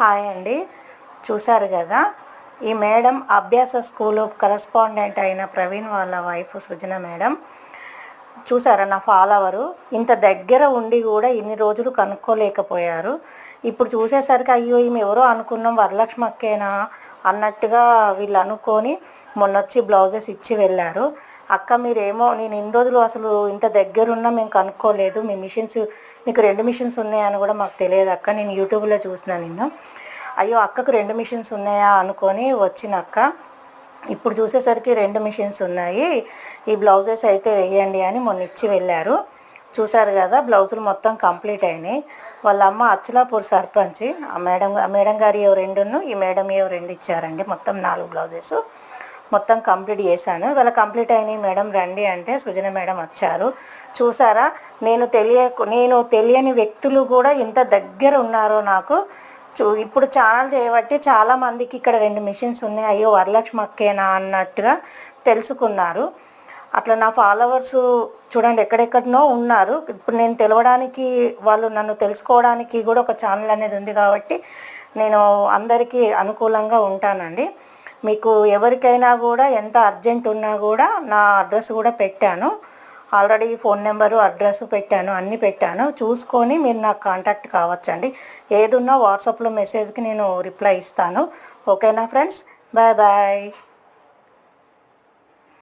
Hi అండి. చూశారు కదా ఈ మేడం అభ్యాస స్కూలు కరస్పాండెంట్ అయిన ప్రవీణ్ వాళ్ళ వైఫ్ సృజన మేడం. చూసారా నా ఫాలోవరు? ఇంత దగ్గర ఉండి కూడా ఇన్ని రోజులు కనుక్కోలేకపోయారు. ఇప్పుడు చూసేసరికి అయ్యో ఈమె ఎవరో అనుకున్నాం వరలక్ష్మి అక్కేనా అన్నట్టుగా వీళ్ళు అనుకొని మొన్న వచ్చి బ్లౌజెస్ ఇచ్చి వెళ్ళారు. అక్క మీరేమో నేను ఇన్ని రోజులు అసలు ఇంత దగ్గరున్నా మేము కనుక్కోలేదు. మీ మిషన్స్ మీకు రెండు మిషన్స్ ఉన్నాయని కూడా మాకు తెలియదు అక్క. నేను యూట్యూబ్లో చూసిన నిన్న. అయ్యో అక్కకు రెండు మిషన్స్ ఉన్నాయా అనుకొని వచ్చిన అక్క. ఇప్పుడు చూసేసరికి రెండు మిషన్స్ ఉన్నాయి. ఈ బ్లౌజెస్ అయితే వేయండి అని మొన్న ఇచ్చి వెళ్ళారు. చూశారు కదా బ్లౌజులు మొత్తం కంప్లీట్ అయినాయి. వాళ్ళ అమ్మ అచ్చలాపూర్ సర్పంచ్. ఆ మేడం ఆ మేడం గారి ఏవో రెండును ఈ మేడం ఏవో రెండు ఇచ్చారండి. మొత్తం నాలుగు బ్లౌజెస్. మొత్తం కంప్లీట్ చేశాను. ఇవాళ కంప్లీట్ అయినాయి మేడం రండి అంటే సుజన మేడం వచ్చారు. చూసారా? నేను తెలియ నేను తెలియని వ్యక్తులు కూడా ఇంత దగ్గర ఉన్నారో నాకు చూ ఇప్పుడు ఛానల్ చేయబట్టి చాలామందికి ఇక్కడ రెండు మిషన్స్ ఉన్నాయి. అయ్యో వరలక్ష్మి అక్కేనా అన్నట్టుగా తెలుసుకున్నారు. అట్లా నా ఫాలోవర్స్ చూడండి ఎక్కడెక్కడనో ఉన్నారు. ఇప్పుడు నేను తెలవడానికి వాళ్ళు నన్ను తెలుసుకోవడానికి కూడా ఒక ఛానల్ అనేది ఉంది కాబట్టి నేను అందరికీ అనుకూలంగా ఉంటానండి. మీకు ఎవరికైనా కూడా ఎంత అర్జెంట్ ఉన్నా కూడా నా అడ్రస్ కూడా పెట్టాను. ఆల్రెడీ ఫోన్ నెంబరు అడ్రస్ పెట్టాను అన్నీ పెట్టాను. చూసుకొని మీరు నాకు కాంటాక్ట్ కావచ్చండి. ఏదున్నా వాట్సాప్లో మెసేజ్కి నేను రిప్లై ఇస్తాను. ఓకేనా ఫ్రెండ్స్? Bye bye.